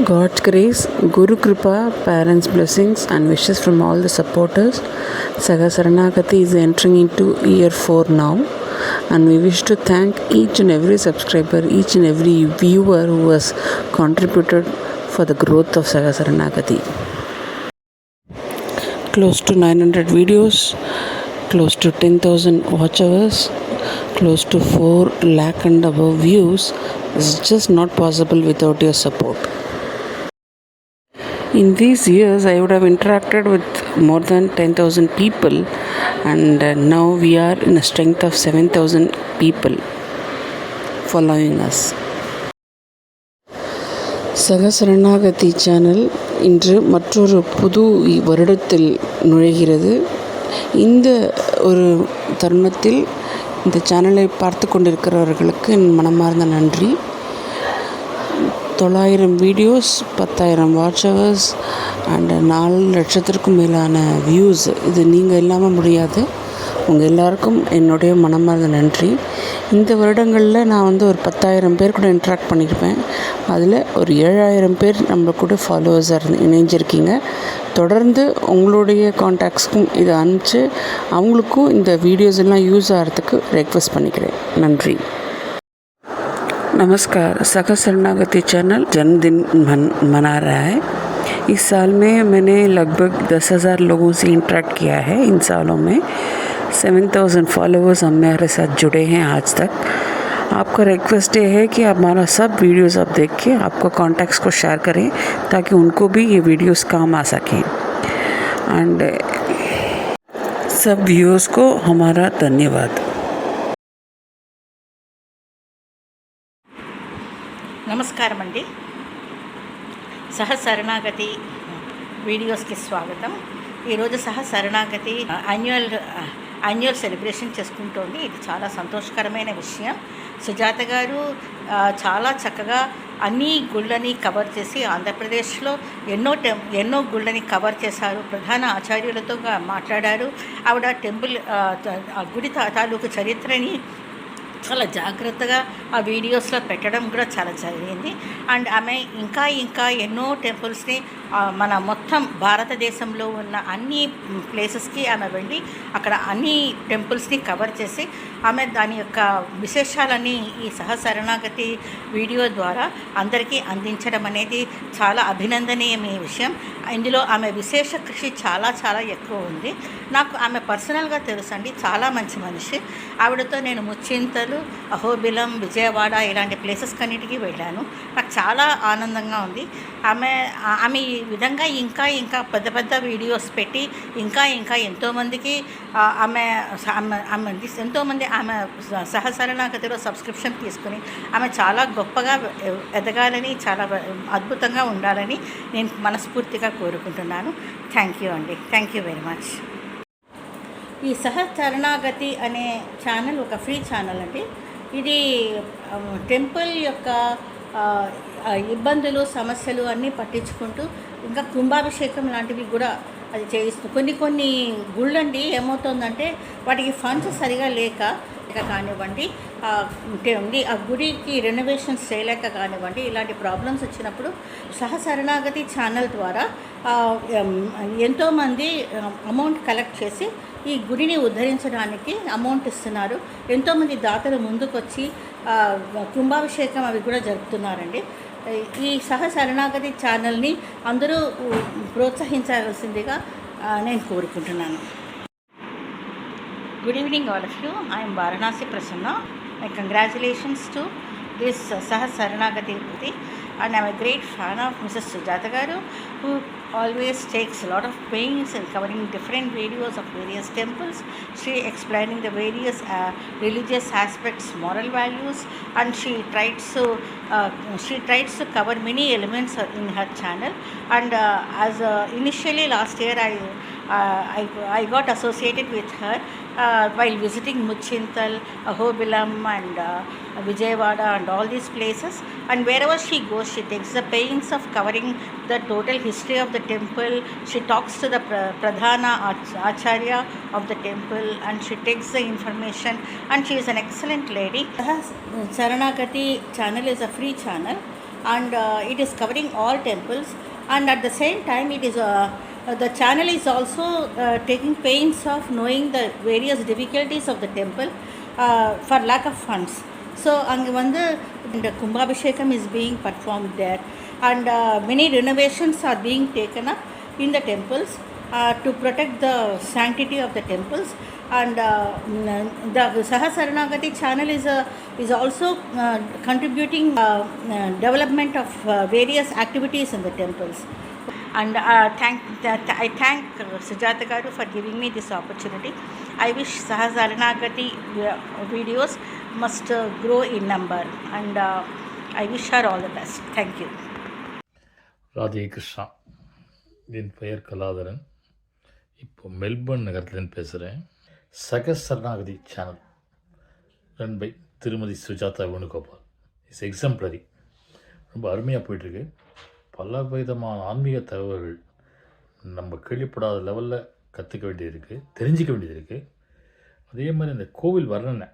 God's grace, Guru Kripa, parents' blessings, and wishes from all the supporters. Saga Saranagati is entering into year 4 now, and we wish to thank each and every subscriber, each and every viewer who has contributed for the growth of Saga Saranagati. Close to 900 videos, close to 10,000 watch hours, close to 4 lakh and above views is just not possible without your support. In these years, I would have interacted with more than 10,000 people, and uh, now we are in a strength of 7,000 people following us. Sahacharanagati channel இன்று மற்றொரு புது வருடத்தில் நுழைகிறது இந்த ஒரு தருணத்தில் இந்த சேனலை பார்த்து கொண்டிருக்கிறவர்களுக்கு என் மனமார்ந்த நன்றி தொள்ளாயிரம் வீடியோஸ் பத்தாயிரம் வாட்சவர்ஸ் அண்டு நாலு லட்சத்திற்கும் மேலான வியூஸ் இது நீங்கள் இல்லாமல் முடியாது. உங்கள் எல்லாருக்கும் என்னுடைய மனமார்ந்த நன்றி. இந்த வருடங்களில் நான் வந்து ஒரு பத்தாயிரம் பேர் கூட இன்ட்ராக்ட் பண்ணியிருப்பேன் அதில் ஒரு ஏழாயிரம் பேர் நம்ம கூட ஃபாலோவர்ஸாக இருந்து இணைஞ்சிருக்கீங்க. தொடர்ந்து உங்களுடைய காண்டாக்ட்ஸ்க்கும் இதை அனுப்பிச்சு அவங்களுக்கும் இந்த வீடியோஸ் எல்லாம் யூஸ் ஆகிறதுக்கு ரெக்வஸ்ட் பண்ணிக்கிறேன். நன்றி. नमस्कार सखा शरणागति चैनल जन्मदिन मन, मना रहा है। इस साल में मैंने लगभग दस हज़ार लोगों से इंटरेक्ट किया है इन सालों में। सेवन थाउज़ेंड फॉलोअर्स हमारे साथ जुड़े हैं आज तक। आपका रिक्वेस्ट ये है कि हमारा सब वीडियोस आप देख के आपका कॉन्टैक्ट्स को शेयर करें, ताकि उनको भी ये वीडियोस काम आ सकें। एंड सब व्यूअर्स को हमारा धन्यवाद। నమస్కారం అండి సహ శరణాగతి వీడియోస్కి స్వాగతం. ఈరోజు సహ శరణాగతి యాన్యువల్ యాన్యువల్ సెలబ్రేషన్ చేసుకుంటోంది. ఇది చాలా సంతోషకరమైన విషయం. సుజాత గారు చాలా చక్కగా అన్ని గుళ్ళని కవర్ చేసి ఆంధ్రప్రదేశ్లో ఎన్నో టెం ఎన్నో గుళ్ళని కవర్ చేశారు. ప్రధాన ఆచార్యులతో మాట్లాడారు. ఆవిడ టెంపుల్ గుడి తాలూకు చరిత్రని చాలా జాగ్రత్తగా ఆ వీడియోస్లో పెట్టడం కూడా చాలా జరిగింది. అండ్ ఆమె ఇంకా ఇంకా ఎన్నో టెంపుల్స్ని మన మొత్తం భారతదేశంలో ఉన్న అన్ని ప్లేసెస్కి ఆమె వెళ్ళి అక్కడ అన్ని టెంపుల్స్ని కవర్ చేసి ఆమె దాని యొక్క విశేషాలన్నీ ఈ సహశరణాగతి వీడియో ద్వారా అందరికీ అందించడం అనేది చాలా అభినందనీయమైన విషయం. ఇందులో ఆమె విశేష కృషి చాలా చాలా ఎక్కువ ఉంది. నాకు ఆమె పర్సనల్గా తెలుసండి చాలా మంచి మనిషి. ఆవిడతో నేను ముచ్చింతలు అహోబిలం విజయవాడ ఇలాంటి ప్లేసెస్ కన్నిటికీ వెళ్ళాను. నాకు చాలా ఆనందంగా ఉంది. ఆమె ఆమె ఈ విధంగా ఇంకా ఇంకా పెద్ద పెద్ద వీడియోస్ పెట్టి ఇంకా ఇంకా ఎంతోమందికి ఆమె ఆమె ఆమె ఎంతోమంది ఆమె స- సబ్స్క్రిప్షన్ తీసుకుని ఆమె చాలా గొప్పగా ఎదగాలని చాలా అద్భుతంగా ఉండాలని నేను మనస్ఫూర్తిగా కోరుకుంటున్నాను. థ్యాంక్ యూ అండి. థ్యాంక్ యూ వెరీ మచ్ ఈ సహచరణాగతి అనే ఛానల్ ఒక ఫ్రీ ఛానల్ అండి. ఇది టెంపుల్ యొక్క ఇబ్బందులు సమస్యలు అన్నీ పట్టించుకుంటూ ఇంకా కుంభాభిషేకం లాంటివి కూడా అది చేయిస్తుంది కొన్ని కొన్ని గుళ్ళండి ఏమవుతుందంటే వాటికి ఫండ్స్ సరిగా లేక లేక కానివ్వండి ఉంది. ఆ గుడికి రెనోవేషన్స్ చేయలేక కానివ్వండి ఇలాంటి ప్రాబ్లమ్స్ వచ్చినప్పుడు సహశరణాగతి ఛానల్ ద్వారా ఎంతోమంది అమౌంట్ కలెక్ట్ చేసి ఈ గుడిని ఉద్ధరించడానికి అమౌంట్ ఇస్తున్నారు. ఎంతోమంది దాతలు ముందుకొచ్చి కుంభాభిషేకం అవి కూడా జరుపుతున్నారండి. ఈ సహ శరణాగతి ఛానల్ని అందరూ ప్రోత్సహించవలసిందిగా నేను కోరుకుంటున్నాను. Good evening, all of you. I am Varanasi Prasanna. My congratulations to this uh, Sahas Saranagati. And I'm a great fan of Mrs. Sujata Garu, who always takes a lot of pains in covering different videos of various temples. She explaining the various uh, religious aspects, moral values, and she tries to uh, she tries to cover many elements in her channel. And uh, as uh, initially last year, I I, I got associated with her uh, while visiting Muchintal, Ahobilam, and uh, Vijayawada, and all these places. And wherever she goes, she takes the pains of covering the total history of the temple. She talks to the pra- Pradhana Ach- Acharya of the temple, and she takes the information. And she is an excellent lady. Saranagati channel is a free channel. and uh, it is covering all temples and at the same time it is a uh, the channel is also uh, taking pains of knowing the various difficulties of the temple uh, for lack of funds so அங்கே வந்து இந்த கும்பாபிஷேகம் is being performed there and uh, many renovations are being taken up in the temples uh, to protect the sanctity of the temples and uh, mm, the Sahasaranagati channel is, a, is also uh, contributing uh, uh, And uh, thank that I thank uh, Sujata Garu for giving me this opportunity. I wish Sahasaranagati uh, videos must uh, grow in number and uh, I wish her all the best. Thank you. Radhe Krishna என் பெயர் கலாதரன் இப்போ Melbourne நகரத்துலேருந்து பேசுகிறேன் சக சரணாகதி channel run by திருமதி Sujatha Venugopal it's exemplary ரொம்ப அருமையாக போயிட்டுருக்கு பல விதமான ஆன்மீக தகவல்கள் நம்ம கேள்விப்படாத லெவலில் கற்றுக்க வேண்டியது இருக்குது தெரிஞ்சிக்க வேண்டியது இருக்குது அதே மாதிரி இந்த கோவில் வர்ணனை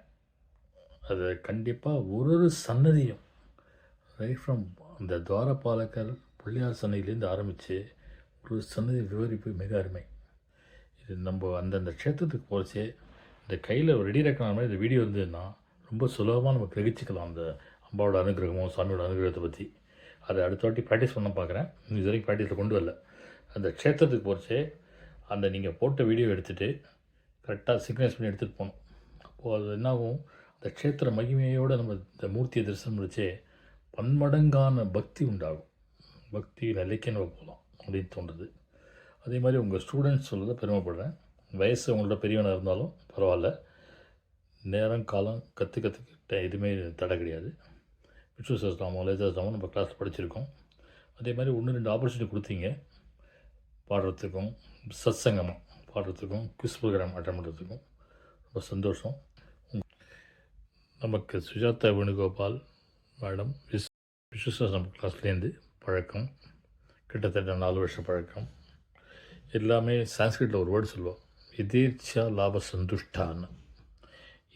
அதை கண்டிப்பாக ஒரு ஒரு சன்னதியும் ரைட் ஃப்ரம் அந்த துவாரபாலகர் பிள்ளையார் சன்னதியிலேருந்து ஆரம்பித்து ஒரு சன்னதி விவரிப்பு மிக அருமை. இது நம்ம அந்தந்த க்ஷேத்திரத்துக்கு போகிறச்சே இந்த கையில் ரெடி ரெக்கான மாதிரி இந்த வீடியோ இருந்ததுன்னா ரொம்ப சுலபமாக நம்ம கிரகிச்சிக்கலாம் அந்த அம்பாவோட அனுகிரகமும் சாமியோட அனுகிரகத்தை பற்றி அதை அடுத்த வாட்டி ப்ராக்டிஸ் பண்ண பார்க்குறேன். இது வரைக்கும் ப்ராக்டிஸில் கொண்டு வரல. அந்த க்ஷேத்திரத்துக்கு போகிறச்சே அந்த நீங்கள் போட்ட வீடியோ எடுத்துகிட்டு கரெக்டாக சிக்னஸ் பண்ணி எடுத்துகிட்டு போகணும். அப்போது அது என்னாகும்? அந்த க்ஷேத்திர மகிமையோடு நம்ம இந்த மூர்த்தியை தரிசனம் முடிச்சே பன்மடங்கான பக்தி உண்டாகும். பக்தி நிலைக்கு நம்ம போகலாம் அப்படின்னு தோன்றுது. அதே மாதிரி உங்கள் ஸ்டூடெண்ட்ஸ் சொல்கிறத பெருமைப்படுறேன். வயசு உங்களோட பெரியவனாக இருந்தாலும் பரவாயில்ல. நேரம் காலம் கற்று கற்றுக்கிட்ட எதுவுமே தடை கிடையாது. விஷ்ணு சஸ்லாமோ லேசாஸ்லாமோ நம்ம கிளாஸ் படிச்சிருக்கோம். அதே மாதிரி ஒன்று ரெண்டு ஆப்பர்ச்சுனிட்டி கொடுத்தீங்க. பாடுறதுக்கும் சத்சங்கமாக பாடுறதுக்கும் குவிஸ் ப்ரோக்ராம் அட்டன் பண்ணுறதுக்கும் ரொம்ப சந்தோஷம். நமக்கு சுஜாதா வேணுகோபால் மேடம் விஸ் விஸ்வசாசனம் கிளாஸ்லேருந்து பழக்கம் கிட்டத்தட்ட நாலு வருஷம் பழக்கம். எல்லாமே சான்ஸ்கிரிட்டில் ஒரு வேர்டு சொல்லுவோம். எதேர்ச்சியா லாப சந்துஷ்டான்னு.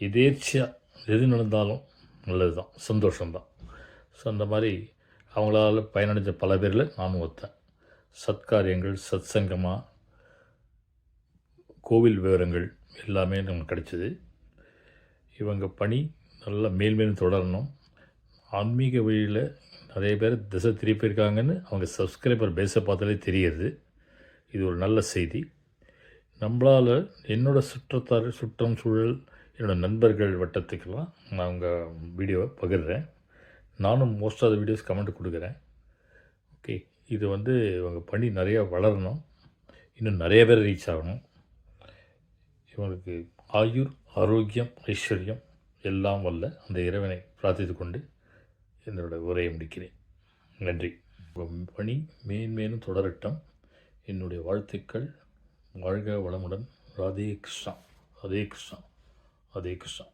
எதேர்ச்சியாக எது நடந்தாலும் நல்லது தான் சந்தோஷம்தான். ஸோ அந்த மாதிரி அவங்களால பயனடைஞ்ச பல பேரில் நானும் ஒருத்தன். சத்காரியங்கள் சத்சங்கமாக கோவில் விவரங்கள் எல்லாமே நமக்கு கிடைச்சிது. இவங்க பணி நல்லா மேல்மேலும் தொடரணும். ஆன்மீக வழியில் நிறைய பேர் திசை திருப்பியிருக்காங்கன்னு அவங்க சப்ஸ்கிரைபர் பேஸை பார்த்தாலே தெரியுது. இது ஒரு நல்ல செய்தி. நம்மளால் என்னோடய சுற்றத்தார் சுற்றம் சூழல் என்னோடய நண்பர்கள் வட்டத்துக்கெல்லாம் நான் அவங்க வீடியோவை பகிர்றேன். நானும் most of the videos comment கொடுக்குறேன். ஓகே இது வந்து இவங்க பணி நிறையா வளரணும். இன்னும் நிறைய பேர் ரீச் ஆகணும். இவங்களுக்கு ஆயுர் ஆரோக்கியம் ஐஸ்வர்யம் எல்லாம் வல்ல அந்த இறைவனை பிரார்த்தித்து கொண்டு என்னோட உரையை முடிக்கிறேன். நன்றி. உங்கள் பணி மேன்மேலும் தொடரட்டும். என்னுடைய வாழ்த்துக்கள். வாழ்க வளமுடன். ராதே கிருஷ்ணா. ராதே கிருஷ்ணா. ராதே கிருஷ்ணா.